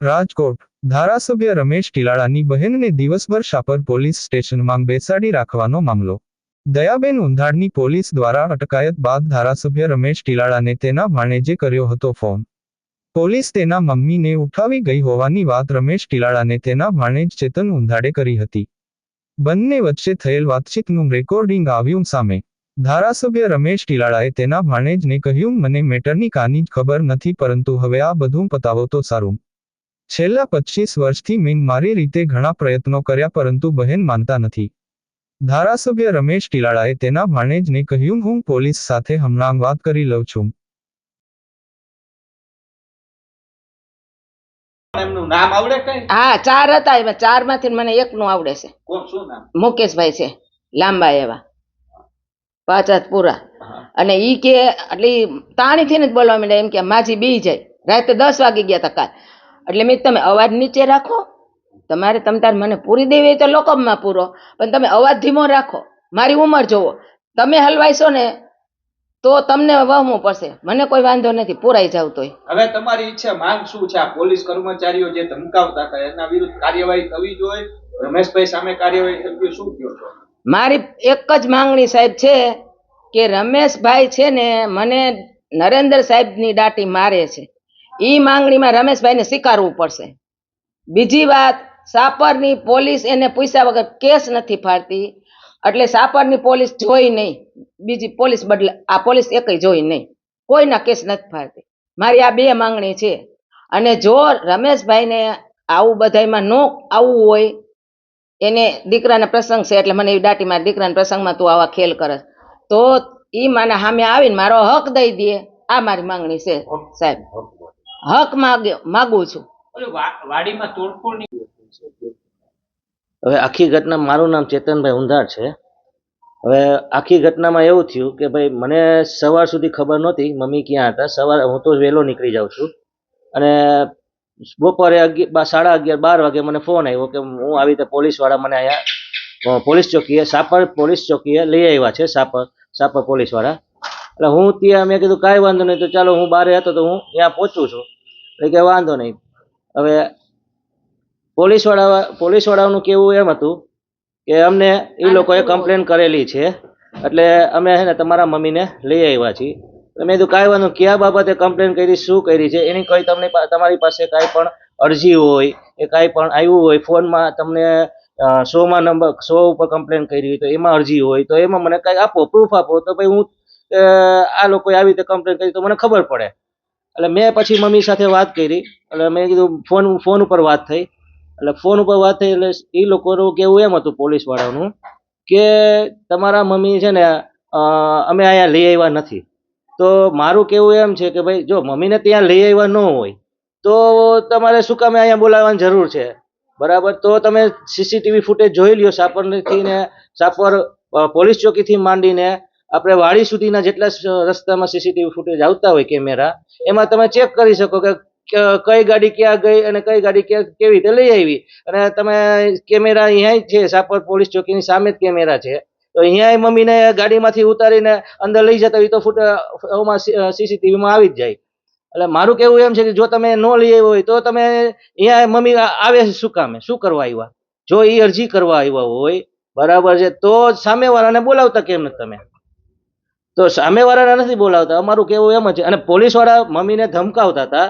રાજકોટ. ધારાસભ્ય રમેશ ટીલાળાની બહેનને દિવસભર શાપર પોલીસ સ્ટેશનમાં બેસાડી રાખવાનો મામલો. દયાબેન ઉંધાડની પોલીસ દ્વારા અટકાયત બાદ ધારાસભ્ય રમેશ ટીલાળાને તેના ભાણેજે કર્યો હતો ફોન. પોલીસ તેના મમ્મીને ઉઠાવી ગઈ હોવાની વાત રમેશ ટીલાળાને તેના ભાણેજ ચેતન ઉંધાડે કરી હતી. બંને વચ્ચે થયેલ વાતચીતનું રેકોર્ડિંગ આવ્યું સામે. ધારાસભ્ય રમેશ ટીલાળાએ તેના ભાણેજને કહ્યું, મને મેટરની કાની જ ખબર નથી, પરંતુ હવે આ બધું પતાવો તો સારું. છેલ્લા પચીસ વર્ષથી મેં મારી રીતે ઘણા પ્રયત્નો કર્યા પરંતુ બહેન માનતા નથી. ધારાસભ્ય રમેશ ટીલાળાએ તેના ભાણેજને કહ્યું હું પોલીસ સાથે હમણાં વાત કરી લઉં છું. નામ આવડે કઈ? હા ચાર હતા એમાં. ચારમાંથી મને એકનું આવડે છે. કોણ શું નામ? મુકેશભાઈ છે લાંબા એવા. પાછા પૂરા અને ઈ કે એટલે તાણીથી જ બોલવા માંડ્યા એમ કે માજી બી જાય. રાતે દસ વાગે ગયા હતા કાલ. એટલે મેં તમે અવાજ નીચે રાખો. તમારે તમ તાર મને પૂરી દેવી તો લોકઅપમાં પૂરો. પણ તમે અવાજ ધીમો રાખો. મારી ઉંમર જોવો. તમે હલવાઈશો ને તો તમને વહમું પડશે. મને કોઈ વાંધો નથી પૂરાઈ જાવ તોય. હવે તમારી ઈચ્છા માંગ શું છે? આ પોલીસ કર્મચારીઓ જે ધમકાવતા હતા એના વિરુદ્ધ કાર્યવાહી થવી જોઈએ? રમેશભાઈ સામે કાર્યવાહી થવી શું કહો છો? મારી એક જ માંગણી સાહેબ છે કે રમેશભાઈ છે ને મને નરેન્દ્ર સાહેબની દાટી મારે છે. ઈ માંગણીમાં રમેશભાઈને સ્વીકારવું પડશે. બીજી વાત સાપરની પોલીસ એને પૂછ્યા વગર કેસ નથી ફાડતી. એટલે સાપરની પોલીસ જોઈ નહીં. બીજી પોલીસ બદલે આ પોલીસ એકય જોઈ નહીં. કોઈના કેસ નથી ફાડતી. મારી આ બે માંગણી છે. અને જો રમેશભાઈને આવું બધાયમાં ન આવવું હોય એને દીકરાના પ્રસંગ છે એટલે મને એવી દાટી મારી દીકરાના પ્રસંગમાં તું આવા ખેલ કરે તો એ મને સામે આવીને મારો હક દઈ દે. આ મારી માંગણી છે સાહેબ. હક માગ્યો માગું છું. વાડીમાં તોડફોડની હવે આખી ઘટના મારું નામ ચેતનભાઈ ઉંધાર છે. હવે આખી ઘટનામાં એવું થયું કે ભાઈ મને સવાર સુધી ખબર નહોતી મમ્મી ક્યાં હતા. સવારે હું તો વહેલો નીકળી જાઉં છું. અને બપોરે અગિયાર સાડા અગિયાર બાર વાગે મને ફોન આવ્યો કે હું આવી રીતે પોલીસવાળા મને અહીંયા પોલીસ ચોકીએ સાપર પોલીસ ચોકીએ લઈ આવ્યા છે સાપર સાપર પોલીસવાળા. એટલે હું ત્યાં મેં કીધું કાંઈ વાંધો નહીં તો ચાલો હું બારે હતો તો હું ત્યાં પહોંચું છું. એટલે કે વાંધો નહીં. હવે પોલીસવાળા પોલીસવાળાનું કેવું એમ હતું કે અમને એ લોકોએ કમ્પ્લેન કરેલી છે. એટલે અમે છે ને તમારા મમ્મીને લઈ આવ્યા છીએ. મેં કીધું કાંઈ વાંધો કયા બાબતે કમ્પ્લેન કરી શું કરી છે? એની કોઈ તમને તમારી પાસે કાંઈ પણ અરજી હોય કે કાંઈ પણ આવ્યું હોય ફોનમાં તમને શોમાં નંબર શો ઉપર કમ્પ્લેન કરી હોય તો એમાં અરજી હોય તો એમાં મને કાંઈ આપો પ્રૂફ આપો તો ભાઈ હું આ લોકોએ આવી રીતે કમ્પ્લેન કરી તો મને ખબર પડે. એટલે મેં પછી મમ્મી સાથે વાત કરી. એટલે મેં કીધું, ફોન ફોન ઉપર વાત થઈ. એટલે ફોન ઉપર વાત થઈ એટલે એ લોકોનું કેવું એમ હતું પોલીસવાળાનું કે તમારા મમ્મી છે ને અમે અહીંયા લઈ આવ્યા નથી. તો મારું કેવું એમ છે કે ભાઈ, જો મમ્મીને ત્યાં લઈ આવ્યા ન હોય, તો તમારે શું કામે અહીંયા બોલાવવાની જરૂર છે? બરાબર? તો તમે સીસીટીવી ફૂટેજ જોઈ લ્યો સાપરથી ને, સાપર પોલીસ ચોકીથી માંડીને આપણે વાડી સુધીના જેટલા રસ્તામાં સીસીટીવી ફૂટેજ આવતા હોય કેમેરા એમાં તમે ચેક કરી શકો કે કઈ ગાડી ક્યાં ગઈ અને કઈ ગાડી ક્યાં, કેવી રીતે લઈ આવી. અને તમે કેમેરા અહીંયા છે, સાપર પોલીસ ચોકીની સામે જ કેમેરા છે. તો અહીંયા મમ્મીને ગાડીમાંથી ઉતારીને અંદર લઈ જતા હોય તો ફૂટ સીસીટીવીમાં આવી જ જાય. એટલે મારું કેવું એમ છે કે જો તમે ન લઈ આવ્યો હોય તો તમે અહીંયા મમ્મી આવે શું કામે? શું કરવા આવ્યા? જો એ અરજી કરવા આવ્યા હોય, બરાબર છે, તો સામેવાળાને બોલાવતા કેમ નથી તમે? તો સામેવાળાને નથી બોલાવતા અમારું કેવું એમ છે. અને પોલીસવાળા મમ્મીને ધમકાવતા હતા